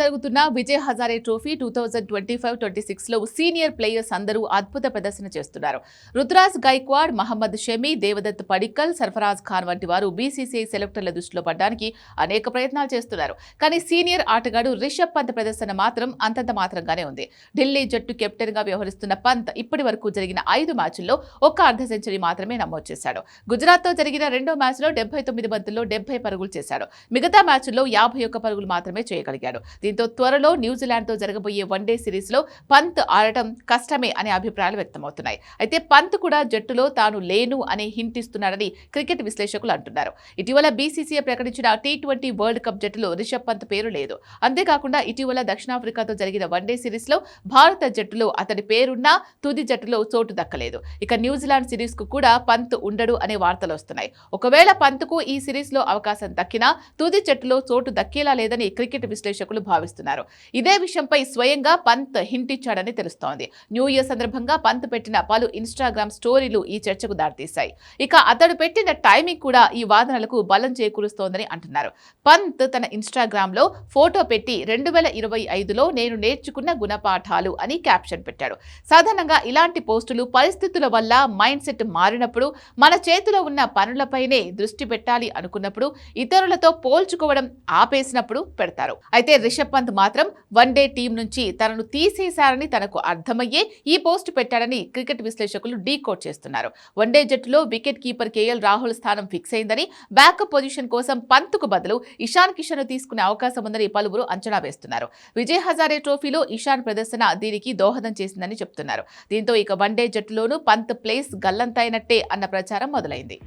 జరుగుతున్న Vijay Hazare trophy two thousand twenty five twenty సిక్స్లో senior players అందరూ అద్భుత ప్రదర్శన చేస్తున్నారు. రుతురాజ్ గైక్వాడ్ మహమ్మద్ షమి దేవదత్ పడిక్కల్ సర్ఫరాజ్ ఖాన్ వంటి వారు బీసీసీఐ సెలెక్టర్ల దృష్టిలో పడడానికి అనేక ప్రయత్నాలు చేస్తున్నారు. కానీ సీనియర్ ఆటగాడు రిషబ్ పంత్ ప్రదర్శన మాత్రం అంతంత మాత్రంగానే ఉంది. ఢిల్లీ జట్టు కెప్టెన్గా వ్యవహరిస్తున్న పంత్ ఇప్పటి వరకు జరిగిన ఐదు మ్యాచ్ల్లో ఒక్క అర్ధ సెంచరీ మాత్రమే నమోదు చేశాడు. గుజరాత్తో జరిగిన రెండో మ్యాచ్లో డెబ్బై తొమ్మిది బంతుల్లో డెబ్బై పరుగులు చేశాడు. మిగతా మ్యాచ్ల్లో యాభై ఒక్క పరుగులు మాత్రమే చేయగలిగాడు. దీంతో త్వరలో న్యూజిలాండ్తో జరగబోయే వన్డే సిరీస్లో పంత్ ఆడటం కష్టమే అనే అభిప్రాయాలు వ్యక్తమవుతున్నాయి. అయితే పంత్ కూడా జట్టులో తాను లేను అనే హింట్ ఇస్తున్నాడని క్రికెట్ విశ్లేషకులు అంటున్నారు. ఇటీవల బీసీసీఐ ప్రకటించిన టీ ట్వంటీ వరల్డ్ కప్ జట్టులో రిషబ్ పంత్ పేరు లేదు. అంతేకాకుండా ఇటీవల దక్షిణాఫ్రికాతో జరిగిన వన్డే సిరీస్లో భారత జట్టులో అతడి పేరున్నా తుది జట్టులో చోటు దక్కలేదు. ఇక న్యూజిలాండ్ సిరీస్కు కూడా పంత్ ఉండడు అనే వార్తలు వస్తున్నాయి. ఒకవేళ పంత్కు ఈ సిరీస్లో అవకాశం దక్కినా తుది జట్టులో చోటు దక్కేలా లేదని క్రికెట్ విశ్లేషకులు భావిస్తున్నారు. ఇదే విషయంపై స్వయంగా పంత్ హింట్ ఇచ్చాడని తెలుస్తోంది. న్యూ ఇయర్ సందర్భంగా పంత్ పెట్టిన పలు ఇన్స్టాగ్రామ్ స్టోరీలు ఈ చర్చకు దారితీశాయి. ఇక అతడు పెట్టిన టైమింగ్ కూడా ఈ వాదనలకు బలం చేకూరుస్తోందని అంటున్నారు. పంత్ తన ఇన్స్టాగ్రామ్లో ఫోటో పెట్టి రెండు వేల ఇరవై ఐదులో నేను నేర్చుకున్న గుణపాఠాలు అని క్యాప్షన్ పెట్టాడు. సాధారణంగా ఇలాంటి పోస్టులు పరిస్థితుల వల్ల మైండ్ సెట్ మారినప్పుడు మన చేతిలో ఉన్న పనులపైనే దృష్టి పెట్టాలి అనుకున్నప్పుడు ఇతరులతో పోల్చుకోవడం ఆపేసినప్పుడు పెడతారు. అయితే రిషబ్ పంత్ మాత్రం వన్డే టీం నుంచి తనను తీసేశారని తనకు అర్థమయ్యే ఈ పోస్ట్ పెట్టాడని క్రికెట్ విశ్లేషకులు డీకోడ్ చేస్తున్నారు. వన్డే జట్టులో wicket keeper K L Rahul స్థానం ఫిక్స్ అయిందని బ్యాకప్ పొజిషన్ కోసం పంత్కు బదులు ఇషాన్ కిషన్ తీసుకునే అవకాశం ఉందని పలువురు అంచనా వేస్తున్నారు. విజయ్ హజారే ట్రోఫీలో ఇషాన్ ప్రదర్శన దీనికి దోహదం చేసిందని చెప్తున్నారు. దీంతో ఇక వన్డే జట్టులోనూ పంత్ ప్లేస్ గల్లంతైనట్టే అన్న ప్రచారం మొదలైంది.